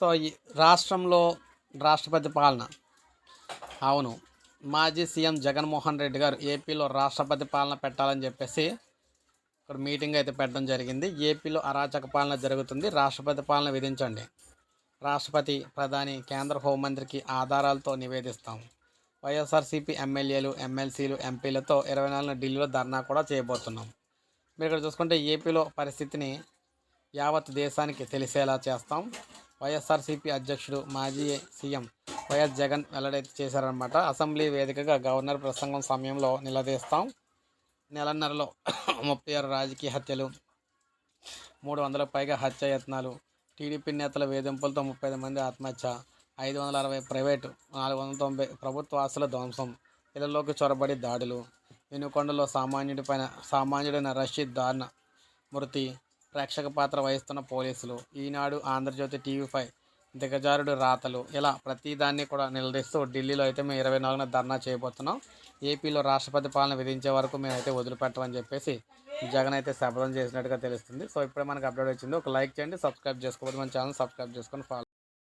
So ఈ రాష్ట్రంలో రాష్ట్రపతి పాలన. అవును. మాజీ సీఎం జగన్మోహన్ రెడ్డి గారు ఏపీలో రాష్ట్రపతి పాలన పెట్టాలని చెప్పేసి ఇక్కడ మీటింగ్ అయితే పెట్టడం జరిగింది. ఏపీలో అరాచక పాలన జరుగుతుంది. రాష్ట్రపతి పాలన విధించండి. రాష్ట్రపతి ప్రధాని కేంద్ర హోంమంత్రికి ఆధారాలతో నివేదిస్తాం. వైఎస్ఆర్సీపీ ఎమ్మెల్యేలు ఎమ్మెల్సీలు ఎంపీలతో ఇరవై నాలుగున ఢిల్లీలో ధర్నా కూడా చేయబోతున్నాం. మీరు ఇక్కడ చూసుకుంటే ఏపీలో పరిస్థితిని యావత్ దేశానికి తెలిసేలా చేస్తాం. వైఎస్ఆర్సీపీ అధ్యక్షుడు మాజీ సీఎం వైఎస్ జగన్ వెల్లడైతే చేశారనమాట అసెంబ్లీ వేదికగా గవర్నర్ ప్రసంగం సమయంలో నిలదీస్తాం. నెలన్నరలో ముప్పై ఆరు రాజకీయ హత్యలు మూడు వందల పైగా హత్య యత్నాలు టీడీపీ నేతల వేధింపులతో ముప్పై ఐదు మంది ఆత్మహత్య ఐదు వందల అరవై ప్రైవేటు నాలుగు వందల తొంభై ప్రభుత్వ ఆస్తుల ధ్వంసం ఇళ్ళలోకి చొరబడి దాడులు వెనుకొండలో సామాన్యుడిపైన సామాన్యుడైన రషీద్ దారుణ మృతి ప్రేక్షక పాత్ర వహిస్తున్న పోలీసులు. ఈనాడు ఆంధ్రజ్యోతి టీవీ ఫైవ్ దిగజారుడు రాతలు. ఇలా ప్రతిదాన్ని కూడా నిలదీస్తూ ఢిల్లీలో అయితే మేము ఇరవై నాలుగున ధర్నా చేయబోతున్నాం. ఏపీలో రాష్ట్రపతి పాలన విధించే వరకు మేమైతే వదిలిపెట్టమని చెప్పేసి జగన్ అయితే శపథం చేసినట్టుగా తెలుస్తుంది. సో ఇప్పుడే మనకు అప్డేట్ వచ్చింది. ఒక లైక్ చేయండి సబ్స్క్రైబ్ చేసుకోవద్దు. మన ఛానల్ సబ్స్క్రైబ్ చేసుకొని ఫాలో